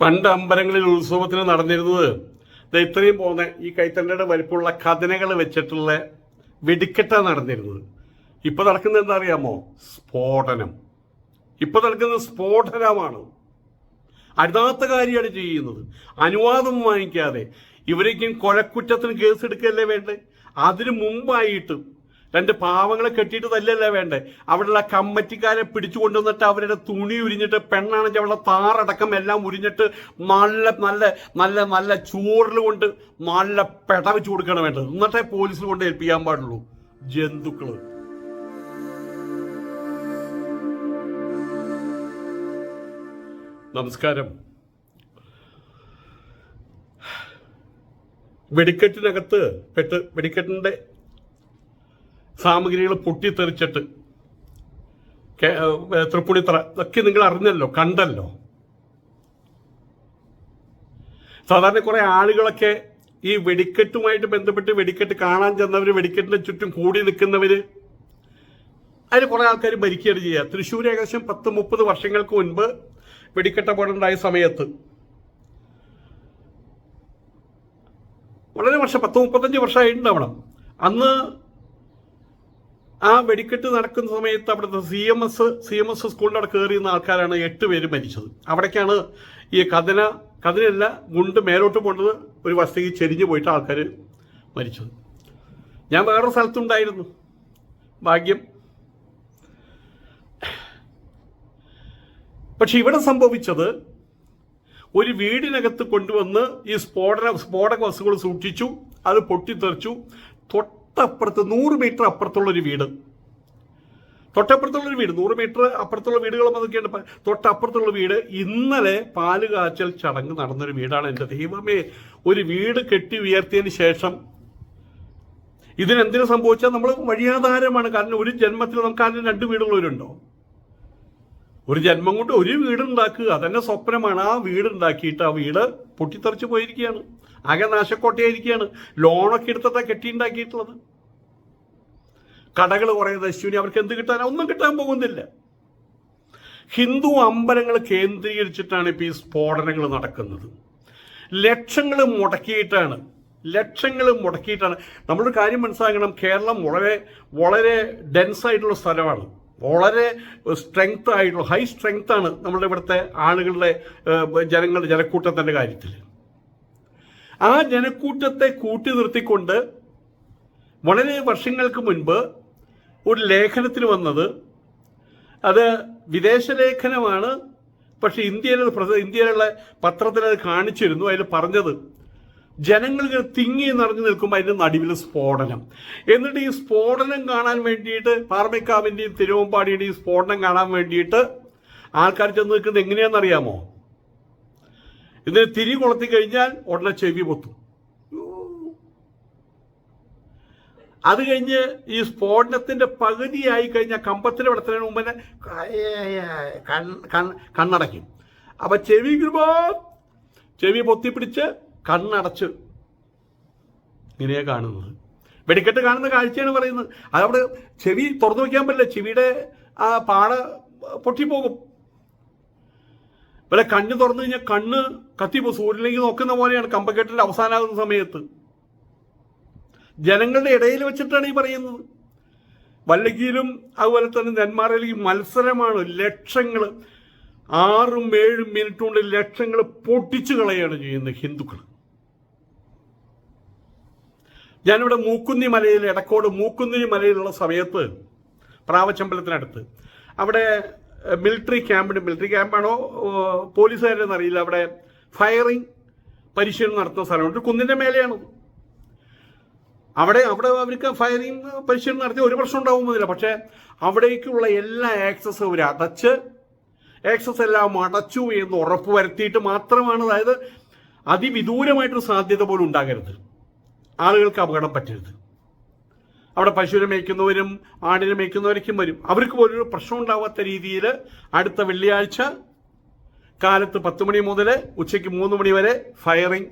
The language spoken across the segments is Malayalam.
പണ്ട് അമ്പലങ്ങളിൽ ഉത്സവത്തിന് നടന്നിരുന്നത് ഇത്രയും പോകുന്ന ഈ കൈത്തണ്ടയുടെ വലിപ്പമുള്ള കഥനകൾ വെച്ചിട്ടുള്ള വെടിക്കെട്ട നടന്നിരുന്നത്. ഇപ്പൊ നടക്കുന്നത് എന്താ അറിയാമോ സ്ഫോടനം. ഇപ്പൊ നടക്കുന്നത് സ്ഫോടനമാണ്. അരുതാത്ത കാര്യമാണ് ചെയ്യുന്നത്. അനുവാദം വാങ്ങിക്കാതെ ഇവരേക്കും കൊലക്കുറ്റത്തിന് കേസെടുക്കുകയല്ലേ വേണ്ടേ അതിനു മുമ്പായിട്ട് രണ്ട് പാവങ്ങളെ കെട്ടിയിട്ട് തല്ലല്ലേ വേണ്ടേ? അവിടെയുള്ള കമ്മറ്റിക്കാരെ പിടിച്ചു കൊണ്ടുവന്നിട്ട് അവരുടെ തുണി ഉരിഞ്ഞിട്ട് പെണ്ണാണെങ്കിൽ അവളുടെ താറടക്കം എല്ലാം ഉരിഞ്ഞിട്ട് നല്ല നല്ല നല്ല നല്ല ചൂറിൽ കൊണ്ട് നല്ല പെട വെച്ച് കൊടുക്കണം വേണ്ടത്. എന്നിട്ടേ പോലീസിൽ കൊണ്ട് ഏൽപ്പിക്കാൻ പാടുള്ളൂ. ജന്തുക്കൾ. നമസ്കാരം. വെടിക്കെട്ടിനകത്ത് പെട്ട് വെടിക്കെട്ടിന്റെ സാമഗ്രികൾ പൊട്ടിത്തെറിച്ചിട്ട് തൃപ്പുണിത്തറ. ഇതൊക്കെ നിങ്ങൾ അറിഞ്ഞല്ലോ കണ്ടല്ലോ. സാധാരണ കുറെ ആളുകളൊക്കെ ഈ വെടിക്കെട്ടുമായിട്ട് ബന്ധപ്പെട്ട് വെടിക്കെട്ട് കാണാൻ ചെന്നവര് വെടിക്കെട്ടിന്റെ ചുറ്റും കൂടി നിൽക്കുന്നവര് അതിന് കുറെ ആൾക്കാർ ഭരിക്കുകയാണ് ചെയ്യുക. തൃശ്ശൂർ ഏകദേശം പത്ത് മുപ്പത് വർഷങ്ങൾക്ക് മുൻപ് വെടിക്കെട്ട് അപകടമുണ്ടായ സമയത്ത് വളരെ വർഷം പത്ത് മുപ്പത്തഞ്ച് വർഷമായിട്ടുണ്ടാവണം. അന്ന് ആ വെടിക്കെട്ട് നടക്കുന്ന സമയത്ത് അവിടുത്തെ C M S C M S സ്കൂളിന്റെ അവിടെ കയറിയുന്ന ആൾക്കാരാണ് എട്ട് പേര് മരിച്ചത്. അവിടേക്കാണ് ഈ കഥന കഥനയല്ല ഗുണ്ട് മേലോട്ട് പോണ്ടത് ഒരു വസ്തുക്ക് ചെരിഞ്ഞു പോയിട്ട് ആൾക്കാർ മരിച്ചത്. ഞാൻ വേറൊരു സ്ഥലത്തുണ്ടായിരുന്നു ഭാഗ്യം. പക്ഷെ ഇവിടെ സംഭവിച്ചത് ഒരു വീടിനകത്ത് കൊണ്ടുവന്ന് ഈ സ്ഫോടന സ്ഫോടക വസ്തുക്കൾ സൂക്ഷിച്ചു അത് പൊട്ടിത്തെറിച്ചു തൊട്ടപ്പുറത്ത് നൂറ് മീറ്റർ അപ്പുറത്തുള്ളൊരു വീട്. തൊട്ടപ്പുറത്തുള്ളൊരു വീട്. നൂറ് മീറ്റർ അപ്പുറത്തുള്ള വീടുകളും അതൊക്കെയാണ് തൊട്ടപ്പുറത്തുള്ള വീട് ഇന്നലെ പാൽ കാച്ചൽ ചടങ്ങ് നടന്നൊരു വീടാണ് എന്റെ. ദൈവമേ ഒരു വീട് കെട്ടി ഉയർത്തിയതിന് ശേഷം ഇതിനെന്തിനു സംഭവിച്ചാൽ നമ്മൾ വഴിയാധാരമാണ്. കാരണം ഒരു ജന്മത്തിൽ നമുക്ക് ആരും രണ്ട് വീടുള്ളവരുണ്ടോ? ഒരു ജന്മം കൊണ്ട് ഒരു വീടുണ്ടാക്കുക അതന്നെ സ്വപ്നമാണ്. ആ വീടുണ്ടാക്കിയിട്ട് ആ വീട് പൊട്ടിത്തെറിച്ച് പോയിരിക്കുകയാണ്. ആകെ നാശക്കോട്ടയായിരിക്കുകയാണ്. ലോണൊക്കെ എടുത്തിട്ടാണ് കെട്ടിയുണ്ടാക്കിയിട്ടുള്ളത്. കടകൾ കുറേ നശിച്ചുനി അവർക്ക് എന്ത് കിട്ടാൻ ഒന്നും കിട്ടാൻ പോകുന്നില്ല. ഹിന്ദു അമ്പലങ്ങൾ കേന്ദ്രീകരിച്ചിട്ടാണ് ഇപ്പോൾ ഈ സ്ഫോടനങ്ങൾ നടക്കുന്നത്. ലക്ഷങ്ങൾ മുടക്കിയിട്ടാണ്. ലക്ഷങ്ങൾ മുടക്കിയിട്ടാണ്. നമ്മളൊരു കാര്യം മനസ്സിലാക്കണം. കേരളം വളരെ വളരെ ഡെൻസ് ആയിട്ടുള്ള സ്ഥലമാണ്. വളരെ സ്ട്രെങ്ത് ആയിട്ടുള്ള ഹൈ സ്ട്രെങ്ത് ആണ് നമ്മുടെ ഇവിടുത്തെ ആളുകളുടെ ജനങ്ങളുടെ ജനക്കൂട്ടത്തിന്റെ കാര്യത്തിൽ. ആ ജനക്കൂട്ടത്തെ കൂട്ടി നിർത്തിക്കൊണ്ട് വളരെ വർഷങ്ങൾക്ക് മുൻപ് ഒരു ലേഖനത്തിൽ വന്നത് അത് വിദേശ ലേഖനമാണ് പക്ഷെ ഇന്ത്യയിലുള്ള ഇന്ത്യയിലുള്ള പത്രത്തിൽ അത് കാണിച്ചിരുന്നു അതിൽ പറഞ്ഞത് ജനങ്ങൾ ഇങ്ങനെ തിങ്ങി നിറഞ്ഞു നിൽക്കുമ്പോൾ അതിന്റെ നടുവിൽ സ്ഫോടനം. എന്നിട്ട് ഈ സ്ഫോടനം കാണാൻ വേണ്ടിയിട്ട് പാർമിക്കാവിന്റെയും തിരുവമ്പാടിയുടെയും സ്ഫോടനം കാണാൻ വേണ്ടിയിട്ട് ആൾക്കാർ ചെന്ന് നിൽക്കുന്നത് എങ്ങനെയാണെന്നറിയാമോ? ഇതിന് തിരി കൊളുത്തി കഴിഞ്ഞാൽ ഉടനെ ചെവി പൊത്തും. അത് കഴിഞ്ഞ് ഈ സ്ഫോടനത്തിന്റെ പകുതിയായി കഴിഞ്ഞാൽ കമ്പത്തിന് വിടത്തിന് മുമ്പ് തന്നെ കണ്ണ് കണ്ണ് കണ്ണടയ്ക്കും. അപ്പൊ ചെവി കിടുമ്പോ ചെവി പൊത്തിപ്പിടിച്ച് കണ്ണടച്ച് ഇങ്ങനെയാണ് കാണുന്നത്. വെടിക്കെട്ട് കാണുന്ന കാഴ്ചയാണ് പറയുന്നത്. അതവിടെ ചെവി തുറന്നു വയ്ക്കാൻ പറ്റില്ല. ചെവിയുടെ ആ പാട പൊട്ടിപ്പോകും. ഇവിടെ കണ്ണ് തുറന്നു കഴിഞ്ഞാൽ കണ്ണ് കത്തിപ്പോ സൂര്യനിലേക്ക് നോക്കുന്ന പോലെയാണ് കമ്പക്കെട്ടിന്റെ അവസാനമാകുന്ന സമയത്ത്. ജനങ്ങളുടെ ഇടയിൽ വെച്ചിട്ടാണ് ഈ പറയുന്നത്. വല്ലകിയിലും അതുപോലെ തന്നെ നെന്മാറയിലും മത്സരമാണ് ലക്ഷങ്ങൾ ആറും ഏഴും മിനിറ്റ് കൊണ്ട് ലക്ഷങ്ങൾ പൊട്ടിച്ചു കളയാണ് ചെയ്യുന്നത് ഹിന്ദുക്കൾ ഞാനിവിടെ മൂക്കുന്നി മലയിൽ ഇടക്കോട് മൂക്കുന്നി മലയിലുള്ള സമയത്ത് പ്രാവച്ചമ്പലത്തിനടുത്ത്. അവിടെ മിലിറ്ററി ക്യാമ്പിന് മിലിറ്ററി ക്യാമ്പാണോ പോലീസുകാരെന്ന് അറിയില്ല. അവിടെ ഫയറിംഗ് പരിശീലനം നടത്തുന്ന സ്ഥലമുണ്ട്. കുന്നിന്റെ മേലെയാണ്. അവിടെ അവിടെ അവർക്ക് ഫയറിംഗ് പരിശീലനം നടത്തി ഒരു പ്രശ്നം ഉണ്ടാവുന്നില്ല പക്ഷേ അവിടേക്കുള്ള എല്ലാ ആക്സസും അവർ അടച്ച് ആക്സസ് എല്ലാം അടച്ചു എന്ന് ഉറപ്പ് വരുത്തിയിട്ട് മാത്രമാണ്. അതായത് അതിവിദൂരമായിട്ടൊരു സാധ്യത പോലും ഉണ്ടാകരുത്. ആളുകൾക്ക് അപകടം പറ്റരുത്. അവിടെ പശുവിനെ മേയ്ക്കുന്നവരും ആടിനെ മേയ്ക്കുന്നവരൊക്കെ വരും. അവർക്ക് പോലൊരു പ്രശ്നം ഉണ്ടാവാത്ത രീതിയിൽ അടുത്ത വെള്ളിയാഴ്ച കാലത്ത് പത്ത് മണി മുതൽ ഉച്ചയ്ക്ക് മൂന്ന് മണി വരെ ഫയറിംഗ്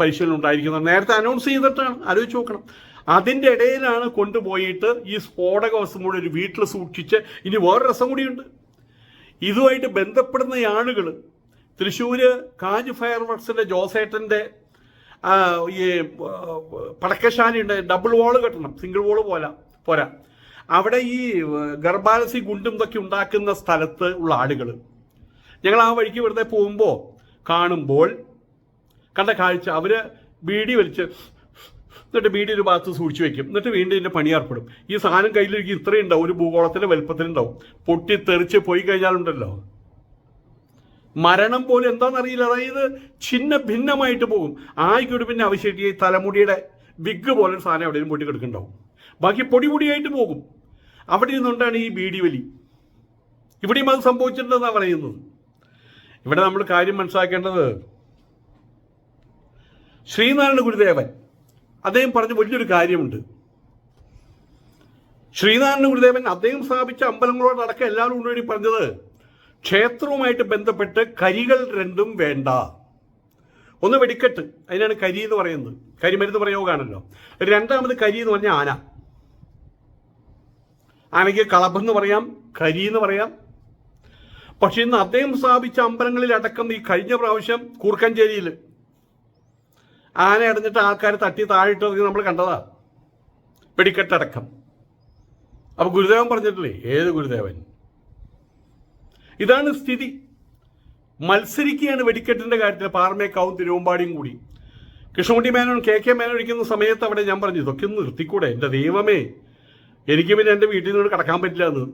പരിശീലനം ഉണ്ടായിരിക്കുന്നത് നേരത്തെ അനൗൺസ് ചെയ്തിട്ടാണ്. ആലോചിച്ച് നോക്കണം. അതിന്റെ ഇടയിലാണ് കൊണ്ടുപോയിട്ട് ഈ സ്ഫോടക വസ്തു മുഴുവൻ ഒരു വീട്ടിൽ സൂക്ഷിച്ച് ഇനി വേറെ രസം കൂടിയുണ്ട്. ഇതുമായിട്ട് ബന്ധപ്പെടുന്ന ആളുകൾ തൃശ്ശൂര് കാജ് ഫയർ വർക്സിന്റെ ജോസേട്ടന്റെ ആ, ഈ പടക്കശാലയുണ്ട് ഡബിൾ വോൾ കെട്ടണം. സിംഗിൾ വോൾ പോല പോരാ. അവിടെ ഈ ഗർഭാലസി ഗുണ്ടും ഇതൊക്കെ ഉണ്ടാക്കുന്ന സ്ഥലത്ത് ഉള്ള ആളുകൾ ഞങ്ങൾ ആ വഴിക്ക് വെറുതെ പോകുമ്പോൾ കാണുമ്പോൾ കണ്ട കാഴ്ച അവർ ബീഡി വലിച്ച് എന്നിട്ട് ബീഡി ഒരു ഭാഗത്ത് സൂക്ഷിച്ചു വെക്കും. എന്നിട്ട് വീണ്ടും ഇതിന്റെ പണിയേർപ്പെടും ഈ സാധനം കയ്യിലിരിക്കും. ഇത്രയും ഉണ്ടാവും. ഒരു ഭൂഗോളത്തിന്റെ വലുപ്പത്തിലുണ്ടാവും. പൊട്ടി തെറിച്ച് പോയി കഴിഞ്ഞാലുണ്ടല്ലോ. മരണം പോലും എന്താണെന്നറിയില്ല. അതായത് ചിന്ന ഭിന്നമായിട്ട് പോകും. ആയിക്കോട്ട് പിന്നെ അവശേഷിക്കുക ഈ തലമുടിയുടെ വിഗ് പോലെ സാധനം എവിടെയും പൊട്ടി കിടക്കുന്നുണ്ടാവും. ബാക്കി പൊടി പൊടിയായിട്ട് പോകും. അവിടെ നിന്നുകൊണ്ടാണ് ഈ ബീഡി വലി ഇവിടെയും അത് സംഭവിച്ചിട്ടുണ്ടെന്നാണ് പറയുന്നത്. ഇവിടെ നമ്മൾ കാര്യം മനസ്സിലാക്കേണ്ടത് ശ്രീനാരായണ ഗുരുദേവൻ. അദ്ദേഹം പറഞ്ഞ വലിയൊരു കാര്യമുണ്ട്. ശ്രീനാരായണ ഗുരുദേവൻ അദ്ദേഹം സ്ഥാപിച്ച അമ്പലങ്ങളോടടക്കം എല്ലാവരും കൊണ്ടുവേണ്ടി പറഞ്ഞത് ക്ഷേത്രവുമായിട്ട് ബന്ധപ്പെട്ട് കരികൾ രണ്ടും വേണ്ട. ഒന്ന് വെടിക്കെട്ട്. അതിനാണ് കരി എന്ന് പറയുന്നത്. കരിമരുന്ന് പ്രയോഗമാണല്ലോ. രണ്ടാമത് കരി എന്ന് പറഞ്ഞാൽ ആന. ആനയ്ക്ക് കളഭെന്ന് പറയാം കരി എന്ന് പറയാം. പക്ഷെ ഇന്ന് അദ്ദേഹം സ്ഥാപിച്ച അമ്പലങ്ങളിൽ അടക്കം ഈ കഴിഞ്ഞ പ്രാവശ്യം കൂർക്കഞ്ചേരിയിൽ ആന അടഞ്ഞിട്ട് ആൾക്കാർ തട്ടി താഴിട്ടത് നമ്മൾ കണ്ടതാ. വെടിക്കെട്ടടക്കം. അപ്പൊ ഗുരുദേവൻ പറഞ്ഞിട്ടില്ലേ? ഏത് ഗുരുദേവൻ? ഇതാണ് സ്ഥിതി. മത്സരിക്കുകയാണ് വെടിക്കെട്ടിന്റെ കാര്യത്തിൽ. പാറമേക്കാവും തിരുവമ്പാടിയും കൂടി. കൃഷ്ണകുട്ടി മേനോൻ കെ കെ മേനോൻ ഇരിക്കുന്ന സമയത്ത് അവിടെ ഞാൻ പറഞ്ഞു ഇതൊക്കെ ഒന്ന് നിർത്തിക്കൂടെ? എന്റെ ദൈവമേ എനിക്ക് പിന്നെ എന്റെ വീട്ടിൽ നിന്ന് കടക്കാൻ പറ്റില്ല എന്ന്.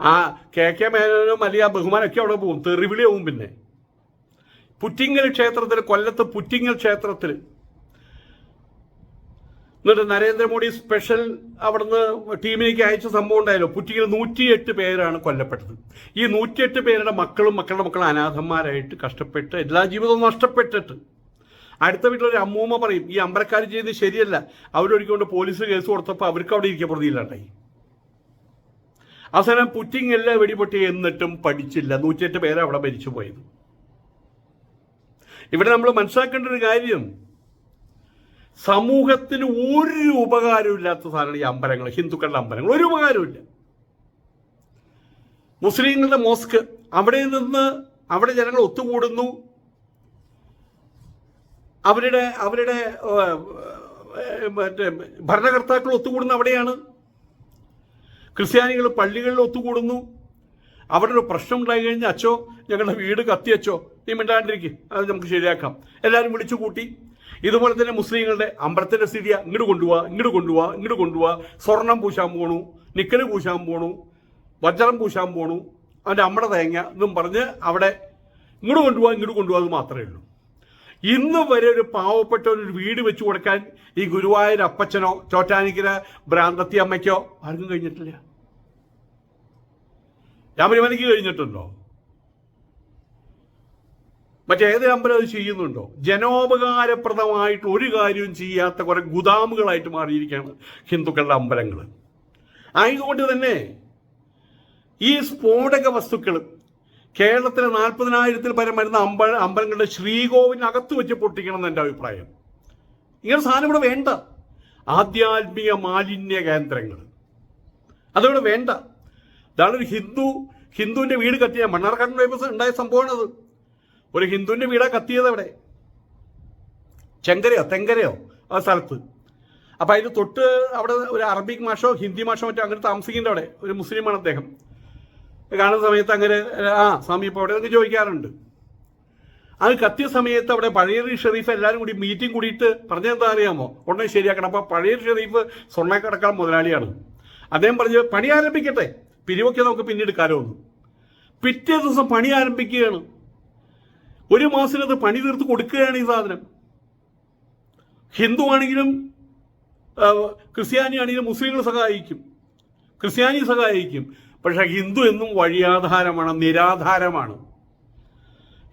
ആ കെ കെ മേനോനും വലിയ ബഹുമാനൊക്കെ അവിടെ പോകും. തെറിവിളിയാവും പിന്നെ. പുറ്റിങ്ങൽ ക്ഷേത്രത്തിൽ കൊല്ലത്ത് പുറ്റിങ്ങൽ ക്ഷേത്രത്തിൽ എന്നിട്ട് നരേന്ദ്രമോദി സ്പെഷ്യൽ അവിടുന്ന് ടീമിലേക്ക് അയച്ച സംഭവം ഉണ്ടായല്ലോ. പുറ്റിയിൽ നൂറ്റിയെട്ട് പേരാണ് കൊല്ലപ്പെട്ടത്. ഈ നൂറ്റിയെട്ട് പേരുടെ മക്കളും മക്കളുടെ മക്കളും അനാഥന്മാരായിട്ട് കഷ്ടപ്പെട്ട് എല്ലാ ജീവിതവും നഷ്ടപ്പെട്ടിട്ട്. അടുത്ത വീട്ടിലൊരു അമ്മൂമ്മ പറയും ഈ അമ്പലക്കാർ ചെയ്ത് ശരിയല്ല. അവരൊരുക്കൊണ്ട് പോലീസ് കേസ് കൊടുത്തപ്പോൾ അവർക്ക് അവിടെ ഇരിക്കാൻ പ്രതിയില്ലാണ്ടായി അവസാനം പുറ്റിങ്ങെല്ലാം വെടിപൊട്ടി എന്നിട്ടും പഠിച്ചില്ല. നൂറ്റിയെട്ട് പേരെ അവിടെ മരിച്ചു പോയത് ഇവിടെ നമ്മൾ മനസ്സിലാക്കേണ്ട ഒരു കാര്യം സമൂഹത്തിന് ഒരു ഉപകാരവും ഇല്ലാത്ത സാധനമാണ് ഈ അമ്പലങ്ങൾ ഹിന്ദുക്കളുടെ അമ്പലങ്ങൾ. ഒരു ഉപകാരമില്ല മുസ്ലിങ്ങളുടെ മോസ്ക് അവിടെ നിന്ന് അവിടെ ജനങ്ങൾ ഒത്തുകൂടുന്നു. അവരുടെ അവരുടെ മറ്റേ ഭരണകർത്താക്കൾ ഒത്തുകൂടുന്ന അവിടെയാണ്. ക്രിസ്ത്യാനികൾ പള്ളികളിൽ ഒത്തുകൂടുന്നു. അവിടെ ഒരു പ്രശ്നം ഉണ്ടായി കഴിഞ്ഞാൽ അച്ചോ ഞങ്ങളുടെ വീട് കത്തി അച്ചോ നീ മിണ്ടാണ്ടിരിക്കും അത് നമുക്ക് ശരിയാക്കാം. എല്ലാവരും വിളിച്ചു കൂട്ടി ഇതുപോലെ തന്നെ മുസ്ലിങ്ങളുടെ അമ്പലത്തിന്റെ സ്ഥിതി ഇങ്ങോട്ട് കൊണ്ടുപോവാ ഇങ്ങോട്ട് കൊണ്ടുപോവാ ഇങ്ങോട്ട് കൊണ്ടുപോവാ സ്വർണം പൂശാൻ പോണു നിക്കൽ പൂശാൻ പോണു വജ്രം പൂശാൻ പോണു അവന്റെ അമ്മയുടെ തേങ്ങ എന്നും പറഞ്ഞ് അവിടെ ഇങ്ങോട്ട് കൊണ്ടുപോവാ ഇങ്ങോട്ട് കൊണ്ടുപോകാൻ മാത്രമേ ഉള്ളൂ. ഇന്ന് വരെ ഒരു പാവപ്പെട്ട ഒരു വീട് വെച്ചു കൊടുക്കാൻ ഈ ഗുരുവായൂർ അപ്പച്ചനോ ചോറ്റാനിക്കര ഭ്രാന്തത്തി അമ്മയ്ക്കോ ആർക്കും കഴിഞ്ഞിട്ടില്ല. രാമരിമലയ്ക്ക് കഴിഞ്ഞിട്ടുണ്ടോ? മറ്റേത് അമ്പലം അത് ചെയ്യുന്നുണ്ടോ? ജനോപകാരപ്രദമായിട്ട് ഒരു കാര്യവും ചെയ്യാത്ത കുറെ ഗുദാമുകളായിട്ട് മാറിയിരിക്കുകയാണ് ഹിന്ദുക്കളുടെ അമ്പലങ്ങൾ. ആയതുകൊണ്ട് തന്നെ ഈ സ്ഫോടക വസ്തുക്കൾ കേരളത്തിലെ നാൽപ്പതിനായിരത്തിൽ പരം വരുന്ന അമ്പ അമ്പലങ്ങളുടെ ശ്രീകോവിനകത്ത് വെച്ച് പൊട്ടിക്കണം എന്ന് എന്റെ അഭിപ്രായം. ഇങ്ങനെ സാധനം ഇവിടെ വേണ്ട. ആധ്യാത്മിക മാലിന്യ കേന്ദ്രങ്ങൾ. അതിവിടെ വേണ്ട. ഇതാണ് ഒരു ഹിന്ദു ഹിന്ദുവിന്റെ വീട് കത്തിയ മണ്ണാർക്കാട് ഉണ്ടായ സംഭവമാണത്. ഒരു ഹിന്ദുവിന്റെ വീടാ കത്തിയത് അവിടെ. ചെങ്കരയോ തെങ്കരയോ ആ സ്ഥലത്ത്. അപ്പം അതിന് തൊട്ട് അവിടെ ഒരു അറബിക് മാഷോ ഹിന്ദി മാഷോ മറ്റോ അങ്ങനെ താമസിക്കുന്നുണ്ട് അവിടെ. ഒരു മുസ്ലിമാണ് അദ്ദേഹം. കാണുന്ന സമയത്ത് അങ്ങനെ ആ സ്വാമി ഇപ്പോൾ അവിടെ നിന്ന് ചോദിക്കാറുണ്ട്. അത് കത്തിയ സമയത്ത് അവിടെ പഴയ ഷെറീഫ് എല്ലാവരും കൂടി മീറ്റിംഗ് കൂടിയിട്ട് പറഞ്ഞെന്താ അറിയാമോ? ഉടനെ ശരിയാക്കണം. അപ്പോൾ പഴയ ഷെറീഫ് സ്വർണക്കടക്കാൻ മുതലാളിയാണ്. അദ്ദേഹം പറഞ്ഞു പണി ആരംഭിക്കട്ടെ. പിരിവൊക്കെ നമുക്ക് പിന്നീട് കാലമൊന്നും പിറ്റേ ദിവസം പണി ആരംഭിക്കുകയാണ്. ഒരു മാസത്തിനത് പണി തീർത്ത് കൊടുക്കുകയാണ് ഈ സാധനം. ഹിന്ദു ആണെങ്കിലും ക്രിസ്ത്യാനി ആണെങ്കിലും മുസ്ലിങ്ങൾ സഹായിക്കും. ക്രിസ്ത്യാനി സഹായിക്കും. പക്ഷെ ഹിന്ദു എന്നും വഴിയാധാരമാണ് നിരാധാരമാണ്.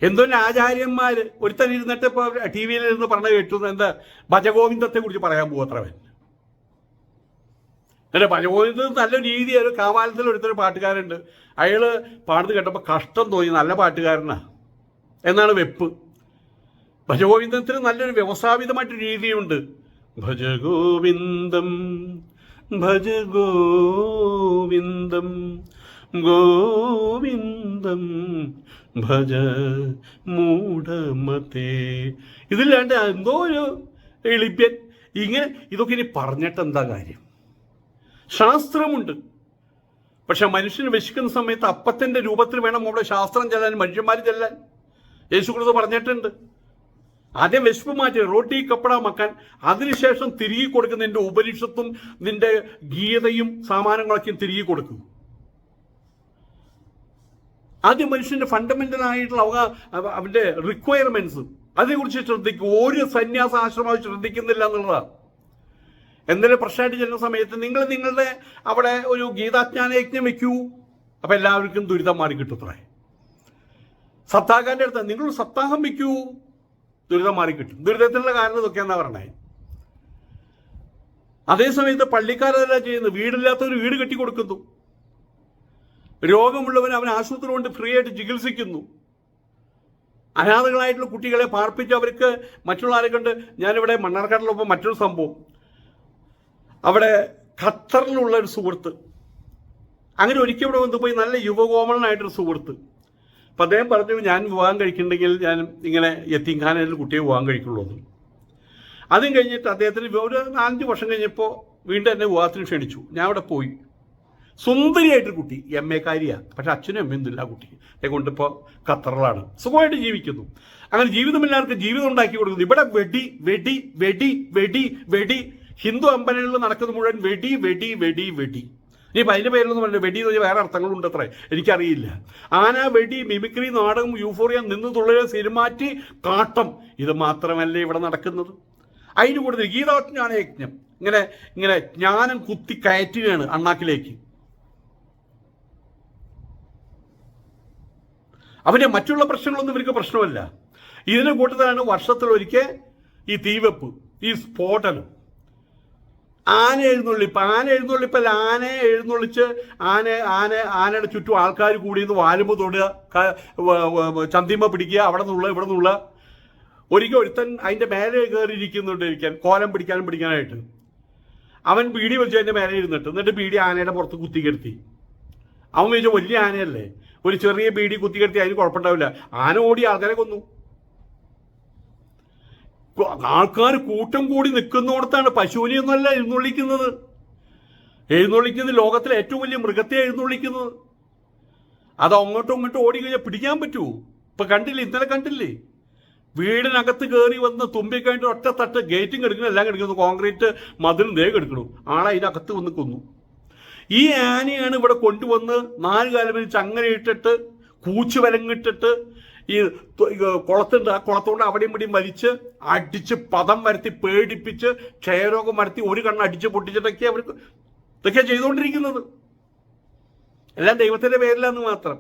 എന്തോന്നെ ആചാര്യന്മാർ ഒരുത്തൻ ഇരുന്നിട്ട് ഇപ്പൊ ടി വിയിൽ ഇരുന്ന് പറഞ്ഞു കേട്ടു എന്താ ഭജഗോവിന്ദത്തെ കുറിച്ച് പറയാൻ പോകത്രവൻ അല്ല ഭജഗോവിന്ദ നല്ല രീതി ഒരു കാവാലത്തിൽ ഒരുത്തൊരു പാട്ടുകാരുണ്ട് അയാൾ പാടുന്നത് കേട്ടപ്പോൾ കഷ്ടം തോന്നി നല്ല പാട്ടുകാരനാ. എന്നാണ് വെപ്പ്. ഭജഗോവിന്ദത്തിന് നല്ലൊരു വ്യവസ്ഥാപിതമായിട്ടൊരു രീതിയുണ്ട്. ഭജഗോവിന്ദം ഭജഗോവിന്ദം ഗോവിന്ദം ഭജ മൂഢമതേ ഇതില്ലാണ്ട് എന്തോ ഒരു എളിപ്യൻ ഇങ്ങനെ ഇതൊക്കെ ഇനി പറഞ്ഞിട്ട് എന്താ കാര്യം? ശാസ്ത്രമുണ്ട്. പക്ഷെ മനുഷ്യന് വിശക്കുന്ന സമയത്ത് അപ്പത്തിന്റെ രൂപത്തിൽ വേണം അവിടെ ശാസ്ത്രം ചെല്ലാൻ മനുഷ്യന്മാർ ചെല്ലാൻ. യേശുക്രിസ്തു പറഞ്ഞിട്ടുണ്ട്. ആദ്യം വിശപ്പ് മാറ്റി റോട്ടി കപ്പട മക്കാൻ അതിനുശേഷം തിരികെ കൊടുക്കുന്ന നിന്റെ ഉപനിഷത്തും നിന്റെ ഗീതയും സാമാനങ്ങളൊക്കെയും തിരികെ കൊടുക്കും. ആദ്യം മനുഷ്യന്റെ ഫണ്ടമെന്റൽ ആയിട്ടുള്ള അവ- അവ- അവന്റെ റിക്വയർമെന്റ്സ് അതിനെക്കുറിച്ച് ശ്രദ്ധിക്കും. ഒരു സന്യാസ ആശ്രമം ശ്രദ്ധിക്കുന്നില്ല എന്നുള്ളതാണ് എന്തെങ്കിലും പ്രശ്നമായിട്ട് ചെല്ലുന്ന സമയത്ത് നിങ്ങൾ നിങ്ങളുടെ അവിടെ ഒരു ഗീതാജ്ഞാന യജ്ഞം വെക്കൂ. അപ്പൊ എല്ലാവർക്കും ദുരിതം മാറി കിട്ടുത്രേ സപ്താഹന്റെ അടുത്ത് നിങ്ങൾ സപ്താഹം വെക്കൂ ദുരിതം മാറി കിട്ടും. ദുരിതത്തിനുള്ള കാരണം ഇതൊക്കെയാന്നാ പറഞ്ഞേ. അതേസമയത്ത് പള്ളിക്കാരല്ല ചെയ്യുന്നത്? വീടില്ലാത്ത ഒരു വീട് കെട്ടിക്കൊടുക്കുന്നു രോഗമുള്ളവൻ അവൻ ആശുപത്രി കൊണ്ട് ഫ്രീ ആയിട്ട് ചികിത്സിക്കുന്നു. അനാഥകളായിട്ടുള്ള കുട്ടികളെ പാർപ്പിച്ച് അവർക്ക് മറ്റുള്ള ആരെ കണ്ട് ഞാനിവിടെ മണ്ണാർക്കാട്ടിലൊപ്പം മറ്റൊരു സംഭവം. അവിടെ ഖത്തറിലുള്ള ഒരു സുഹൃത്ത്. അങ്ങനെ ഒരിക്കൽ ഇവിടെ വന്നു പോയി നല്ല യുവകോമളനായിട്ടൊരു സുഹൃത്ത്. അപ്പം അദ്ദേഹം പറഞ്ഞു ഞാൻ വിവാഹം കഴിക്കുന്നുണ്ടെങ്കിൽ ഞാൻ ഇങ്ങനെ യത്തീംഖാനയിൽ കുട്ടിയെ വിവാഹം കഴിക്കുള്ളൂ എന്ന്. അതും കഴിഞ്ഞിട്ട് അദ്ദേഹത്തിന് ഒരു നാലഞ്ച് വർഷം കഴിഞ്ഞപ്പോൾ വീണ്ടും എന്നെ വിവാഹത്തിന് ക്ഷണിച്ചു. ഞാൻ അവിടെ പോയി. സുന്ദരിയായിട്ടൊരു കുട്ടി എം എ കാരിയാണ് പക്ഷെ അച്ഛനും അമ്മയും ആ കുട്ടി എന്നെ കൊണ്ടിപ്പോൾ ഖത്തറിലാണ്. സുഖമായിട്ട് ജീവിക്കുന്നു. അങ്ങനെ ജീവിതമില്ലാർക്ക് ജീവിതം ഉണ്ടാക്കി കൊടുക്കുന്നു. ഇവിടെ വെടി വെടി വെടി വെടി വെടി. ഹിന്ദു അമ്പലങ്ങളിൽ നടക്കുന്നത് മുഴുവൻ വെടി വെടി വെടി വെടി. ഇനിയിപ്പോൾ അതിന്റെ പേരിലൊന്നും പറഞ്ഞു വെടി എന്ന് പറഞ്ഞാൽ വേറെ അർത്ഥങ്ങളുണ്ട് അത്രേ എനിക്കറിയില്ല. ആന വെടി മിമിക്രി നാടകം യൂഫോറിയ നിന്ന് തുള്ളൽ സിനിമാറ്റി കാട്ടം. ഇത് മാത്രമല്ലേ ഇവിടെ നടക്കുന്നത്? അതിന് കൂടുതൽ ഗീതാജ്ഞാന യജ്ഞം. ഇങ്ങനെ ഇങ്ങനെ ജ്ഞാനം കുത്തി കയറ്റുകയാണ് അണ്ണാക്കിലേക്ക്. അവന്റെ മറ്റുള്ള പ്രശ്നങ്ങളൊന്നും ഇവർക്ക് പ്രശ്നമല്ല. ഇതിന് കൂട്ടത്തിലാണ് വർഷത്തിലൊരിക്കൽ ഈ തീവെപ്പ് ഈ സ്ഫോടനം. ആന എഴുന്നള്ളിപ്പ് ആന എഴുന്നള്ളിപ്പല്ല ആനയെ എഴുന്നള്ളിച്ച് ആന ആന ആനയുടെ ചുറ്റും ആൾക്കാർ കൂടി നിന്ന് വാലുമ്പ് തൊടുക ചന്തിമ പിടിക്കുക അവിടെ നിന്നുള്ള ഇവിടെ നിന്നുള്ള. ഒരിക്കൽ ഒരുത്തൻ അതിന്റെ മേലെ കയറിയിരിക്കുന്നുണ്ട് ഇരിക്കാൻ കോലം പിടിക്കാനും പിടിക്കാനായിട്ട്. അവൻ ബീഡി വെച്ച് അതിന്റെ മേലെ ഇരുന്നിട്ട് എന്നിട്ട് പീടി ആനയുടെ പുറത്ത് കുത്തിക്കെടുത്തി അവൻ വിചാരിച്ചു വലിയ ആനയല്ലേ ഒരു ചെറിയ ബീഡി കുത്തിക്കെടുത്തി അതിന് കുഴപ്പമുണ്ടാവില്ല. ആന ഓടി ആൾക്കാരെ കൊന്നു. ആൾക്കാർ കൂട്ടം കൂടി നിൽക്കുന്നിടത്താണ് പശുവിനെയൊന്നുമല്ല എഴുന്നള്ളിക്കുന്നത്. എഴുന്നള്ളിക്കുന്നത് ലോകത്തിലെ ഏറ്റവും വലിയ മൃഗത്തെ എഴുന്നള്ളിക്കുന്നത്. അത് അങ്ങോട്ടും ഇങ്ങോട്ടും ഓടി കഴിഞ്ഞാൽ പിടിക്കാൻ പറ്റുമോ ഇപ്പൊ കണ്ടില്ലേ ഇന്നലെ കണ്ടില്ലേ? വീടിനകത്ത് കയറി വന്ന് തുമ്പിക്കഴിഞ്ഞിട്ട് ഒറ്റ തട്ട് ഗേറ്റും കെടുക്കണം എല്ലാം കെടുക്കുന്നു കോൺക്രീറ്റ് മതിലും ദേ കെടുക്കണു. ആളെ അതിനകത്ത് വന്ന് കൊന്നു. ഈ ആനയാണ് ഇവിടെ കൊണ്ടുവന്ന് നാല് കാലം ഇട്ടിട്ട് കൂച്ചു വലങ്ങിട്ടിട്ട് ഈ കുളത്തുണ്ട് ആ കുളത്തോണ്ട് അവിടെയും ഇവിടെയും വലിച്ച് അടിച്ച് പദം വരുത്തി പേടിപ്പിച്ച് ക്ഷയരോഗം വരുത്തി ഒരു കണ്ണ് അടിച്ച് പൊട്ടിച്ചിട്ടൊക്കെ അവർക്ക് ഇതൊക്കെ ചെയ്തുകൊണ്ടിരിക്കുന്നത് എല്ലാം ദൈവത്തിന്റെ പേരിലാന്ന് മാത്രം.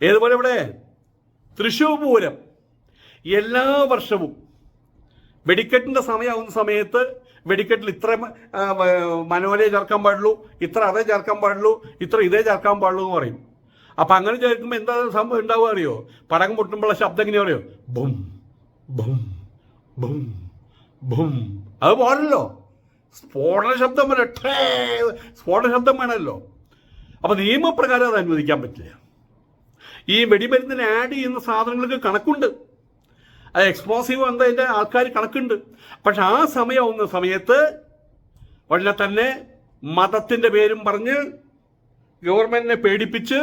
ഏതുപോലെ ഇവിടെ? തൃശൂർ പൂരം. എല്ലാ വർഷവും വെടിക്കെട്ടിന്റെ സമയമാവുന്ന സമയത്ത് വെടിക്കെട്ടിൽ ഇത്ര മനോലയെ ചേർക്കാൻ പാടുള്ളൂ ഇത്ര അതേ ചേർക്കാൻ പാടുള്ളൂ ഇത്ര ഇതേ ചേർക്കാൻ പാടുള്ളൂ എന്ന് പറയും. അപ്പൊ അങ്ങനെ ചേർക്കുമ്പോൾ എന്താ സംഭവം ഉണ്ടാവുക അറിയോ? പടങ്ങ് പൊട്ടുമ്പോഴുള്ള ശബ്ദം എങ്ങനെയാ അറിയോ? Boom boom boom boom. അത് പോലല്ലോ സ്ഫോടന ശബ്ദം വരെ സ്ഫോടന ശബ്ദം വേണമല്ലോ. അപ്പൊ നിയമപ്രകാരം അത് അനുവദിക്കാൻ പറ്റില്ല. ഈ വെടിമരുന്നിന് ആഡ് ചെയ്യുന്ന സാധനങ്ങൾക്ക് കണക്കുണ്ട്. അത് എക്സ്പ്ലോസീവ് എന്താ അതിന്റെ ആൾക്കാർ കണക്കുണ്ട്. പക്ഷെ ആ സമയമാവുന്ന സമയത്ത് ഉടനെ തന്നെ മതത്തിന്റെ പേരും പറഞ്ഞ് ഗവൺമെന്റിനെ പേടിപ്പിച്ച്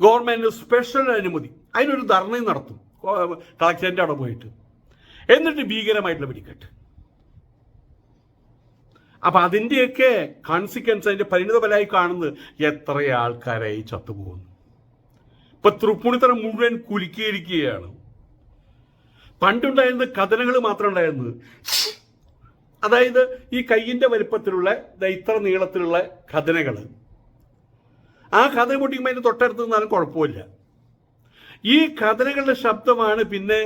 ഗവൺമെന്റ് സ്പെഷ്യൽ അനുമതി. അതിനൊരു ധർണയും നടത്തും. കളക്ടറിന്റെ അവിടെ പോയിട്ട്. എന്നിട്ട് ഭീകരമായിട്ടുള്ള വെടിക്കെട്ട്. അപ്പം അതിന്റെയൊക്കെ കോൺസിക്വൻസ് അതിന്റെ പരിണിതഫലമായി കാണുന്നത് എത്ര ആൾക്കാരായി ചത്തുപോകുന്നു. ഇപ്പം തൃപ്പൂണിത്തറ മുഴുവൻ കുലുക്കിയിരിക്കുകയാണ്. പണ്ടുണ്ടായിരുന്നത് കഥനകൾ മാത്രം ഉണ്ടായിരുന്നത്. അതായത് ഈ കയ്യിന്റെ വലിപ്പത്തിലുള്ള ഇത്ര നീളത്തിലുള്ള കഥനകൾ ആ കഥ പൊട്ടിക്കുമ്പോൾ അതിന് തൊട്ടടുത്ത് നിന്നാലും കുഴപ്പമില്ല. ഈ കഥനകളുടെ ശബ്ദമാണ് പിന്നെ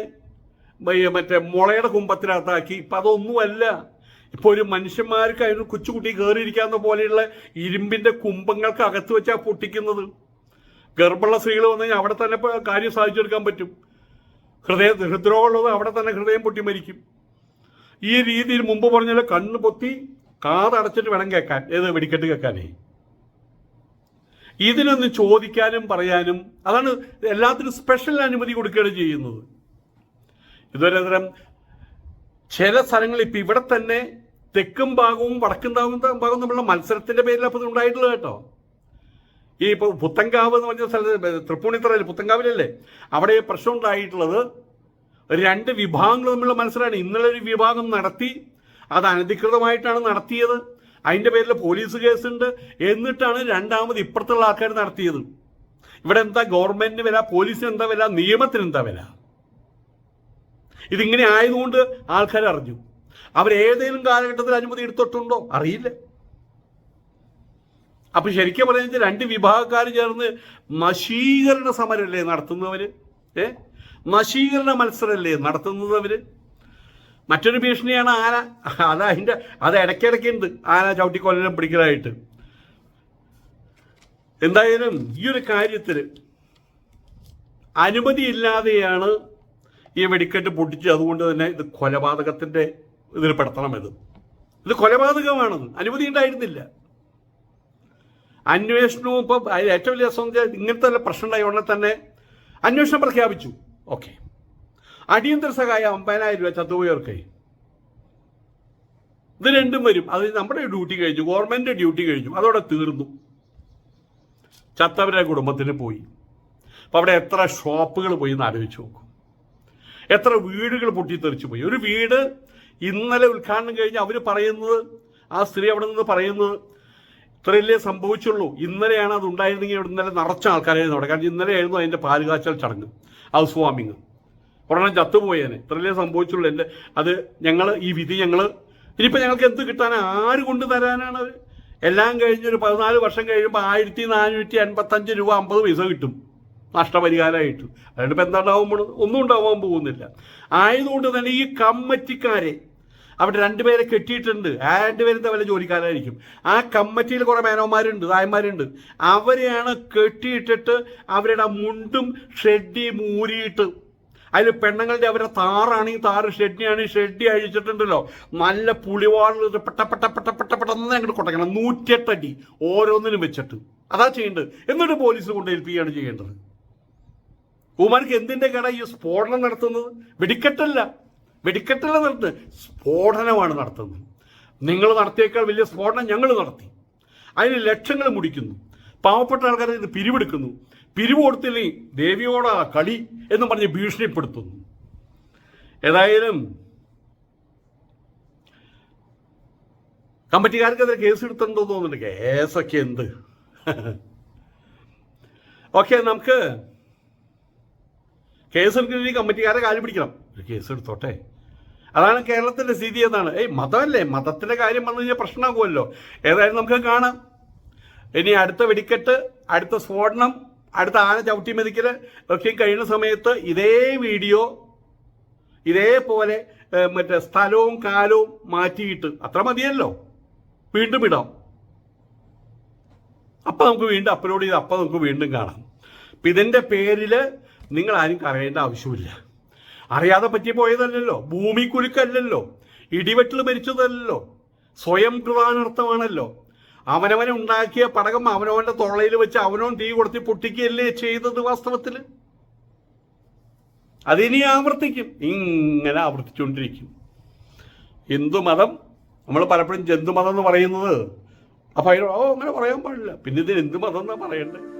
മറ്റേ മുളയുടെ കുമ്പത്തിനകത്താക്കി ഇപ്പം അതൊന്നുമല്ല. ഇപ്പോൾ ഒരു മനുഷ്യന്മാർക്ക് അതിന് കൊച്ചുകുട്ടി കയറിയിരിക്കാവുന്ന പോലെയുള്ള ഇരുമ്പിന്റെ കുംഭങ്ങൾക്ക് അകത്ത് വെച്ചാൽ പൊട്ടിക്കുന്നത്. ഗർഭമുള്ള സ്ത്രീകൾ വന്നു കഴിഞ്ഞാൽ അവിടെ തന്നെ കാര്യം സാധിച്ചെടുക്കാൻ പറ്റും. ഹൃദയ ഹൃദ്രോഗമുള്ളത് അവിടെ തന്നെ ഹൃദയം പൊട്ടി മരിക്കും. ഈ രീതിയിൽ മുമ്പ് പറഞ്ഞാൽ കണ്ണ് പൊത്തി കാതടച്ചിട്ട് വേണം കേൾക്കാൻ. ഏത് വെടിക്കെട്ട് കേൾക്കാനേ? ഇതിനൊന്ന് ചോദിക്കാനും പറയാനും അതാണ് എല്ലാത്തിനും സ്പെഷ്യൽ അനുമതി കൊടുക്കുകയാണ് ചെയ്യുന്നത്. ഇതുവരെ തരം ചില സ്ഥലങ്ങളിൽ ഇപ്പം ഇവിടെ തന്നെ തെക്കും ഭാഗവും വടക്കും ഭാഗവും ഭാഗവും തമ്മിലുള്ള മത്സരത്തിന്റെ പേരിൽ അപ്പം ഉണ്ടായിട്ടുള്ളത് കേട്ടോ. ഈ ഇപ്പോൾ പുത്തങ്കാവ് എന്ന് പറഞ്ഞ സ്ഥലത്ത് തൃപ്പൂണിത്തറയിൽ പുത്തങ്കാവിലല്ലേ അവിടെ പ്രശ്നം ഉണ്ടായിട്ടുള്ളത് രണ്ട് വിഭാഗങ്ങൾ തമ്മിലുള്ള മത്സരമാണ്. ഇന്നലെ ഒരു വിഭാഗം നടത്തി അത് അനധികൃതമായിട്ടാണ് നടത്തിയത്. അതിന്റെ പേരിൽ പോലീസ് കേസുണ്ട് എന്നിട്ടാണ് രണ്ടാമത് ഇപ്പുറത്തുള്ള ആൾക്കാർ നടത്തിയത്. ഇവിടെ എന്താ ഗവൺമെന്റിന് വില പോലീസിന് എന്താ വില നിയമത്തിന് എന്താ വില? ഇതിങ്ങനെ ആയതുകൊണ്ട് ആൾക്കാർ അറിഞ്ഞു. അവരേതെങ്കിലും കാലഘട്ടത്തിൽ അനുമതി എടുത്തിട്ടുണ്ടോ? അറിയില്ല. അപ്പൊ ശരിക്കും പറയുന്നത് രണ്ട് വിഭാഗക്കാർ ചേർന്ന് നശീകരണ സമരമല്ലേ നടത്തുന്നവര്? ഏ? നശീകരണ മത്സരമല്ലേ നടത്തുന്നത് അവർ? മറ്റൊരു ഭീഷണിയാണ് ആന. അത് അതിന്റെ അത് ഇടയ്ക്കിടയ്ക്കുണ്ട് ആന ചവിട്ടിക്കൊല്ലം പിടിക്കലായിട്ട്. എന്തായാലും ഈ ഒരു കാര്യത്തിൽ അനുമതിയില്ലാതെയാണ് ഈ വെടിക്കെട്ട് പൊട്ടിച്ച് അതുകൊണ്ട് തന്നെ ഇത് കൊലപാതകത്തിന്റെ ഇതിൽ പെടുത്തണം ഇത്. ഇത് കൊലപാതകമാണത്. അനുമതി ഉണ്ടായിരുന്നില്ല. അന്വേഷണവും ഇപ്പം ഏറ്റവും വലിയ രസം ഇങ്ങനത്തെ പ്രശ്നം ഉണ്ടായ ഉടനെ തന്നെ അന്വേഷണം പ്രഖ്യാപിച്ചു. ഓക്കെ. അടിയന്തര സഹായം അമ്പതിനായിരം രൂപ ചത്തുപോയവർക്ക്. ഇത് രണ്ടും വരും. അത് നമ്മുടെ ഡ്യൂട്ടി കഴിഞ്ഞു. ഗവൺമെന്റ് ഡ്യൂട്ടി കഴിഞ്ഞു. അതോടെ തീർന്നു. ചത്തവരുടെ കുടുംബത്തിന് പോയി. അപ്പം അവിടെ എത്ര ഷോപ്പുകൾ പോയി എന്ന് ആലോചിച്ച് നോക്കും. എത്ര വീടുകൾ പൊട്ടിത്തെറിച്ചു പോയി. ഒരു വീട് ഇന്നലെ ഉദ്ഘാടനം കഴിഞ്ഞ് അവർ പറയുന്നത് ആ സ്ത്രീ അവിടെ നിന്ന് പറയുന്നത് ഇത്രയല്ലേ സംഭവിച്ചുള്ളൂ. ഇന്നലെയാണ് അത് ഉണ്ടായിരുന്നെങ്കിൽ ഇവിടെ ഇന്നലെ നിറച്ച ആൾക്കാരായിരുന്നു അവിടെ. കാരണം ഇന്നലെയായിരുന്നു അതിന്റെ പാലുകാച്ചൽ ചടങ്ങ് ഹൗസ് വാമിങ് ഒരെണ്ണം ചത്തുപോയേനെ ഇത്രയല്ലേ സംഭവിച്ചുള്ളൂ. എന്റെ അത് ഞങ്ങൾ ഈ വിധി ഞങ്ങൾ ഇനിയിപ്പോൾ ഞങ്ങൾക്ക് എന്ത് കിട്ടാൻ ആര് കൊണ്ട് തരാനാണ് എല്ലാം കഴിഞ്ഞൊരു പതിനാല് വർഷം കഴിയുമ്പോൾ ആയിരത്തി നാനൂറ്റി അൻപത്തഞ്ച് രൂപ അമ്പത് പൈസ കിട്ടും. നഷ്ടപരിഹാരമായിട്ട് അതുകൊണ്ട് ഇപ്പം എന്താണ്ടാവുമ്പോൾ ഒന്നും ഉണ്ടാവാൻ പോകുന്നില്ല. ആയതുകൊണ്ട് തന്നെ ഈ കമ്മറ്റിക്കാരെ അവിടെ രണ്ടുപേരെ കെട്ടിയിട്ടുണ്ട്. ആ രണ്ടുപേരും തമ്മിൽ ജോലിക്കാരായിരിക്കും? ആ കമ്മിറ്റിയിൽ കുറേ മേനോന്മാരുണ്ട് തായന്മാരുണ്ട്. അവരെയാണ് കെട്ടിയിട്ടിട്ട് അവരുടെ മുണ്ടും ഷെഡി മൂരിയിട്ട് അതിൽ പെണ്ണുങ്ങളുടെ അവരുടെ താറാണെങ്കിൽ താറ് ഷെഡിയാണ് ഷെഡി അഴിച്ചിട്ടുണ്ടല്ലോ. നല്ല പുളിവാളിൽ പെട്ട പെട്ട പെട്ട പെട്ട പെട്ടെന്ന് അങ്ങോട്ട് കൊട്ടക്കണം. നൂറ്റിയെട്ടടി ഓരോന്നിനും വെച്ചിട്ട്. അതാ ചെയ്യേണ്ടത്. എന്നിട്ട് പോലീസ് കൊണ്ട് ഏൽപ്പിക്കുകയാണ് ചെയ്യേണ്ടത്. ഉമാർക്ക് എന്തിന്റെ കട ഈ സ്ഫോടനം നടത്തുന്നത്? വെടിക്കെട്ടല്ല. വെടിക്കെട്ടല്ല നടത്തുന്നത്. സ്ഫോടനമാണ് നടത്തുന്നത്. നിങ്ങൾ നടത്തിയേക്കാൾ വലിയ സ്ഫോടനം ഞങ്ങൾ നടത്തി. അതിന് ലക്ഷങ്ങൾ മുടിക്കുന്നു. പാവപ്പെട്ട ആൾക്കാരെ ഇത് പിരിവെടുക്കുന്നു. പിരിവ് ദേവിയോട ദേവിയോടാ കളി എന്ന് പറഞ്ഞ് ഭീഷണിപ്പെടുത്തുന്നു. ഏതായാലും കമ്മിറ്റിക്കാർക്കെതിരെ കേസ് എടുത്തിട്ടുണ്ടോ തോന്നുന്നുണ്ട്. കേസൊക്കെ എന്ത് ഓക്കെ നമുക്ക് കേസ് എടുക്കുന്ന കമ്മിറ്റിക്കാരെ കാലി പിടിക്കണം. കേസ് എടുത്തോട്ടെ അതാണ് കേരളത്തിന്റെ സ്ഥിതി എന്നാണ്. ഏയ് മതമല്ലേ? മതത്തിന്റെ കാര്യം വന്നു കഴിഞ്ഞാൽ പ്രശ്നമാകുമല്ലോ. ഏതായാലും നമുക്ക് കാണാം. ഇനി അടുത്ത വെടിക്കെട്ട് അടുത്ത സ്ഫോടനം അടുത്ത ആന ചവിട്ടി മെതിക്കൽ ഒക്കെ കഴിയുന്ന സമയത്ത് ഇതേ വീഡിയോ ഇതേപോലെ മറ്റേ സ്ഥലവും കാലവും മാറ്റിയിട്ട് അത്ര മതിയല്ലോ. വീണ്ടും ഇടാം. അപ്പം നമുക്ക് വീണ്ടും അപ്ലോഡ് ചെയ്ത് അപ്പം നമുക്ക് വീണ്ടും കാണാം. അപ്പം ഇതിന്റെ പേരിൽ നിങ്ങൾ ആരും കരയേണ്ട ആവശ്യമില്ല. അറിയാതെ പറ്റി പോയതല്ലല്ലോ. ഭൂമി കുലുക്കല്ലല്ലോ. ഇടിവെട്ടിൽ മരിച്ചതല്ലല്ലോ. സ്വയം കൃതാനർത്ഥമാണല്ലോ. അവനവൻ ഉണ്ടാക്കിയ പടകം അവനവന്റെ തൊള്ളയിൽ വെച്ച് അവനവൻ തീ കൊടുത്തി പൊട്ടിക്കുകയല്ലേ ചെയ്തത് വാസ്തവത്തിൽ? അതിനി ആവർത്തിക്കും. ഇങ്ങനെ ആവർത്തിച്ചുകൊണ്ടിരിക്കും. ഹിന്ദു മതം നമ്മൾ പലപ്പോഴും ജന്തുമതം എന്ന് പറയുന്നത്. അപ്പൊ ഓ അങ്ങനെ പറയാൻ പാടില്ല. പിന്നെ ഇത് എന്ത് മതം എന്നാ പറയണ്ടേ?